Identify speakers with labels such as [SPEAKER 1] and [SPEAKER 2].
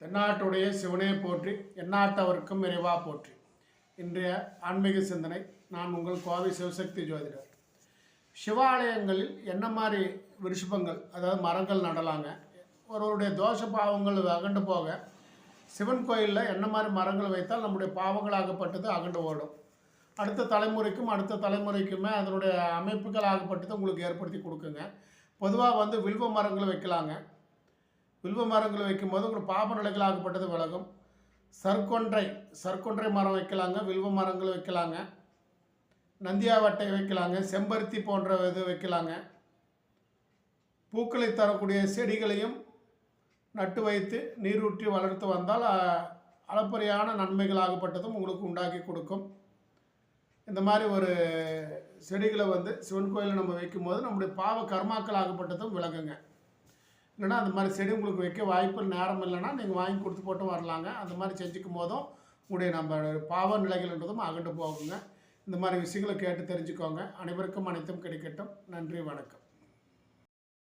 [SPEAKER 1] தென்னாட்டுடைய சிவனே போற்றி எந்நாட்டவருக்கும் இறைவா போற்றி. இன்றைய ஆன்மீக சிந்தனை நான் உங்கள் கோவை சிவசக்தி ஜோதிடர். சிவாலயங்களில் என்ன மாதிரி விருஷபங்கள் அதாவது மரங்கள் நடலாங்க? ஒருவருடைய தோஷ பாவங்கள் அகண்டு போக சிவன் கோயிலில் என்ன மாதிரி மரங்கள் வைத்தால் நம்முடைய பாவங்களாகப்பட்டது அகண்டு ஓடும். அடுத்த தலைமுறைக்கும் அடுத்த தலைமுறைக்குமே அதனுடைய அமைப்புகள் ஆகப்பட்டது உங்களுக்கு ஏற்படுத்தி கொடுக்குங்க. பொதுவாக வந்து வில்வ மரங்கள் வைக்கலாங்க. வில்வ மரங்கள் வைக்கும்போது உங்களுக்கு பாப நிலைகள் ஆகப்பட்டது விலகும். சர்க்கொன்றை சர்க்கொன்றை மரம் வைக்கலாங்க வில்வ மரங்கள் வைக்கலாங்க. நந்தியாவட்டை வைக்கலாங்க செம்பருத்தி போன்ற இது வைக்கலாங்க. பூக்களை தரக்கூடிய செடிகளையும் நட்டு வைத்து நீரூற்றி வளர்த்து வந்தால் அ- அளப்பரியான நன்மைகளாகப்பட்டதும் உங்களுக்கு உண்டாக்கி கொடுக்கும். இந்த மாதிரி ஒரு செடிகளை வந்து சிவன் கோயிலில் நம்ம வைக்கும்போது நம்முடைய பாவ கர்மாக்கள் ஆகப்பட்டதும் விளங்குங்க இல்லைன்னா அந்த மாதிரி செடி உங்களுக்கு வைக்க வாய்ப்பு நேரம் இல்லைன்னா நீங்கள் வாங்கி கொடுத்து போட்டு வரலாங்க. அந்த மாதிரி செஞ்சுக்கும் போதும் உங்களுடைய நம்ம பாவ நிலைகள்ன்றதும் அகண்டு போகுங்க. இந்த மாதிரி விஷயங்களை கேட்டு தெரிஞ்சுக்கோங்க. அனைவருக்கும் அனைத்தும் கிடைக்கட்டும். நன்றி வணக்கம்.